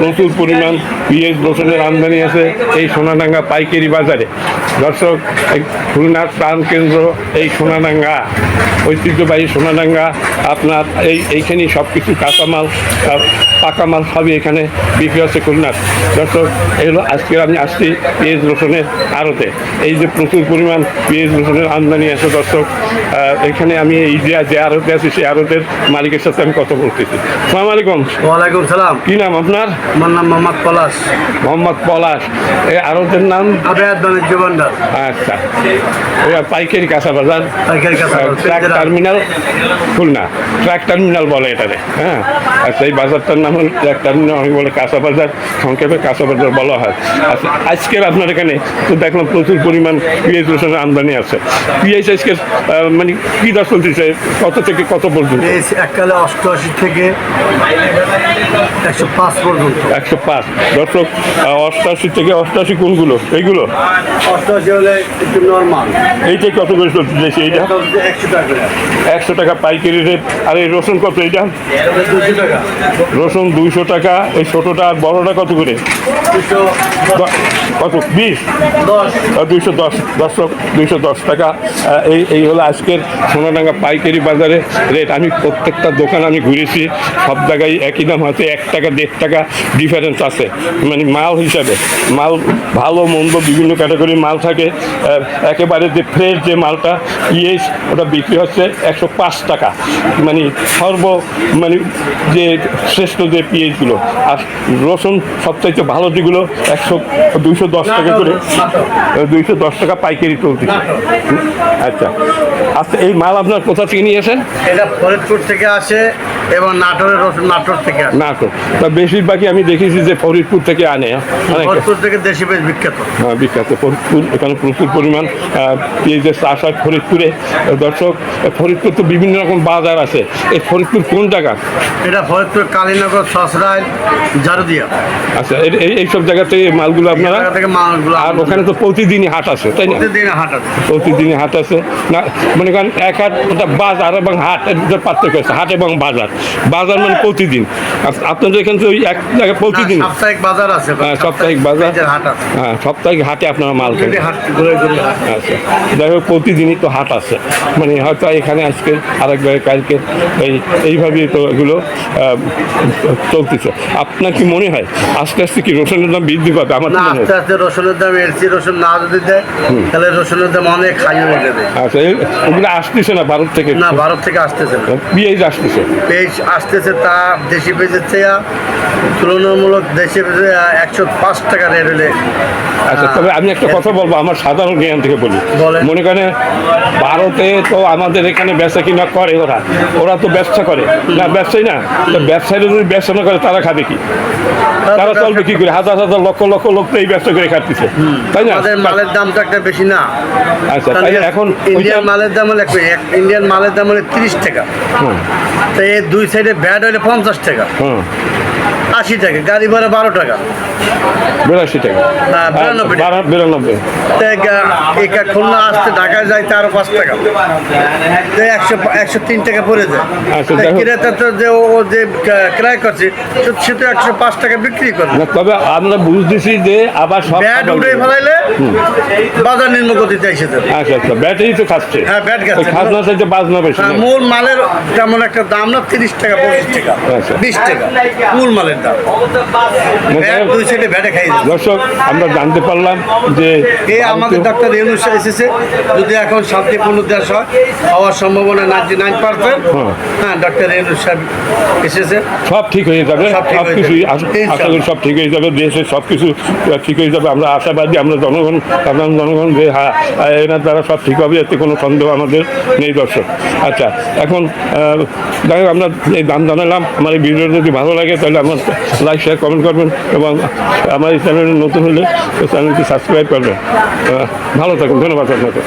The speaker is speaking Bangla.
প্রচুর পরিমাণ পিএস রসুনের আমদানি আছে এই সোনাডাঙ্গা পাইকারি বাজারে। দর্শক এই খুলনার প্রাণ কেন্দ্র এই সোনাডাঙ্গা ঐতিহ্যবাহী সোনাডাঙ্গা আপনার এই এইখানেই সব কিছু কাঁচামাল আহ, পাকা মাল সবই এখানে বিক্রি হচ্ছে খুলনার। দর্শক এগুলো আজকে আমি আসছি পেঁয়াজ রসুনের আড়তে। এই যে প্রচুর পরিমাণ পেঁয়াজ রসুনের আমদানি আছে দর্শক এখানে আমি এই যে যে আড়তে আছি সেই আড়তের মালিকের সাথে আমি কথা বলতেছি। সালাম আলাইকুম। ওয়ালাইকুম সালাম। কি নাম আপনার? আমার নাম মোহাম্মদ পলাশ। মোহাম্মদ পলাশ। এই আড়তের নাম? আবেদ বাণিজ্য ভান্ডার। আচ্ছা। এটা পাইকারি কাঁচা বাজার। Truck terminal Khulna. Truck terminal বলে এটারে হ্যাঁ? আচ্ছা এই বাজারটার নাম হল ট্রাক টার্মিনাল অনেক বলে কাঁচা বাজার সংক্ষেপে কাঁচা বাজার বলা হয়। আচ্ছা আজকের আপনার এখানে তো দেখলাম প্রচুর পরিমাণ পিএইচ রসুনের আমদানি আছে। পিএইচ আজকের মানে কী দর চলতেছে? কত থেকে কত পর্যন্ত? এককালে অষ্টআশি থেকে একশো পাঁচ পর্যন্ত। একশো পাঁচ। দর্শক আহ, অষ্টাশি থেকে অষ্টাশি কোনগুলো? এইগুলো? অষ্টআশি হলে একটু নর্মাল এইটা কত করে চলতেছে এইটা? একশো টাকা একশো টাকা পাইকারি রেট আর এই রসুন কত এইটা? এটা দুশো টাকা। রসুন দুইশো টাকা এই ছোটোটা আর বড়টা কত করে? কত? বিশ? দশ। দুইশো দশ। দশশো দুইশো দশ টাকা। এই এই হলো আজকের সোনাডাঙ্গা পাইকারি বাজারে রেট আমি প্রত্যেকটা দোকান আমি ঘুরেছি সব জায়গায় একই দাম হয়তো এক টাকা দেড় টাকা ডিফারেন্স আছে। মানে মাল হিসাবে মাল ভালো মন্দ বিভিন্ন ক্যাটাগরির মাল থাকে একেবারে যে ফ্রেশ যে মালটা ইয়েস ওটা বিক্রি হচ্ছে একশো পাঁচ টাকা। মানে সর্ব মানে যে শ্রেষ্ঠ যে পিএইচগুলো আর রসুন সবচাইতে ভালো যেগুলো একশো দুইশো দশ টাকা করে। দুইশো দশ টাকা পাইকারি চলতেছে আচ্ছা। আচ্ছা এই মাল আপনার কোথা থেকে নিয়েছেন এটা ফরিদপুর থেকে আসে এবং নাটোরের রসুন নাটোর থেকে আসে না তো বেশিরভাগই আমি দেখেছি যে ফরিদপুর থেকে আনে ফরিদপুর থেকে দেশি বেশ বিখ্যাত। হ্যাঁ, বিখ্যাত। ফরিদপুর এখানে প্রচুর পরিমাণ পেঁয়াজের চাষ হয় ফরিদপুরে। দর্শক ফরিদপুর তো বিভিন্ন রকম বাজার আছে। এই ফরিদপুর কোন জায়গা? এটা ফরিদপুর কালীনগর সসরাইল জারুদিয়া। আচ্ছা এই- এই এইসব জায়গা থেকে মালগুলো আপনারা মালগুলো আর ওখানে তো প্রতিদিনই হাট আছে তাই না? প্রতিদিন হাট আছে। প্রতিদিনই হাট আছে। না মনে করেন এক হাট বাজার এবং হাট পার্থক্য আছে হাট এবং বাজার। বাজার মানে প্রতিদিন। আপ- আপনাদের এখানে তো ওই এক জায়গায় প্রতিদিন সাপ্তাহিক বাজার আছে হ্যাঁ, সাপ্তাহিক বাজার। হাট আছে। হ্যাঁ সাপ্তাহিক হাটে আপনারা মাল ঘুরে আচ্ছা। যাই হোক প্রতিদিনই তো হাট আছে। মানে হয়তো এখানে আজকে আরেক জায়গায় কালকে এই এইভাবেই তো এগুলো চলতেছে। আপনার কি মনে হয় আস্তে আস্তে কি রসুনের দাম বৃদ্ধি পাবে? আমার না আস্তে আস্তে রসুনের দাম এলসি রসুন না যদি দেয় তাহলে রসুনের দাম অনেক হাই হয়ে যাবে। আচ্ছা ওগুলো আসতেছে না ভারত থেকে? না ভারত থেকে আসতেছে না। পিএইচ আসতেছে। আসতেছে তা দেশি পেজের চেয়ে তুলনামূলক দেশি পেজে একশো পাঁচ টাকা রেট হলে আচ্ছা তবে আমি একটা কথা বলব আমার সাধারণ জ্ঞান থেকে বলি। মনে করেন ভারতে তো আমাদের এখানে ব্যবসা কিনা করে ওরা। ওরা তো ব্যবসা করে। না ব্যবসায়ী না। তো ব্যবসায়ীরা যদি ব্যবসা না করে তারা খাবে কি? তারা চলবে কি করে? হাজার হাজার লক্ষ লক্ষ লোক তো এই ব্যবসা করে খাচ্ছে তাই না? আমাদের মালের দামটা একটা বেশি না। আচ্ছা তাই এখন ইন্ডিয়ান মালের দাম হলে ইন্ডিয়ান মালের দাম হলে তিরিশ টাকা। তো এই দুই সাইডে ব্যাড হইলে পঞ্চাশ টাকা। হুম। আশি টাকা গাড়ি ভাড়া বারো টাকা। বিরাশি টাকা। না, বিরানব্বই বিরানব্বই। একা খুলনা আসতে ঢাকায় যাইতে আরও পাঁচ টাকা। তো একশো একশো তিন টাকা পড়ে যায়। ক্রেতা তো যে ও যে ক্রয় করছে তো সে তো একশো পাঁচ টাকা বিক্রি করবে। না তবে আমরা বুঝতেছি যে আবার সব ব্যাট উঠে ফেলাইলে বাজার নিম্ন গতিতে এসে যাবে। আচ্ছা আচ্ছা ব্যাটারি তো খাচ্ছে। হ্যাঁ, ব্যাট খাচ্ছে। খাজনা চাইতে বাজনা বেশি। হ্যাঁ, মূল মালের তেমন একটা দাম না তিরিশ টাকা পঁচিশ টাকা আচ্ছা। বিশ টাকা। মূল মালের দর্শক আমরা জানতে পারলাম যে এই আমাদের ডাক্তার ইউনুস এসেছে। যদি এখন শান্তিপূর্ণ দেশ হয় হওয়ার সম্ভাবনা নাইনটি নাইন পার্সেন্ট। হুম। হ্যাঁ ডাক্তার ইউনুস সাহেব এসেছে। সব ঠিক হয়ে যাবে। সব হয়ে কিছুই যাবে। আশা করি সব ঠিক হয়ে যাবে। দেশের সব কিছু ঠিক হয়ে যাবে। আমরা আশাবাদী আমরা জনগণ সাধারণ জনগণ যে হ্যাঁ এনার দ্বারা সব ঠিক হবে এতে কোনো সন্দেহ আমাদের নেই দর্শক। আচ্ছা এখন যাই আমরা এই দাম জানালাম। আমার এই ভিডিও যদি ভালো লাগে তাহলে আমার লাইক শেয়ার কমেন্ট করবেন এবং আমার এই চ্যানেলে নতুন হলে চ্যানেলটি সাবস্ক্রাইব করবেন। ভালো থাকুন, ধন্যবাদ আপনাকে।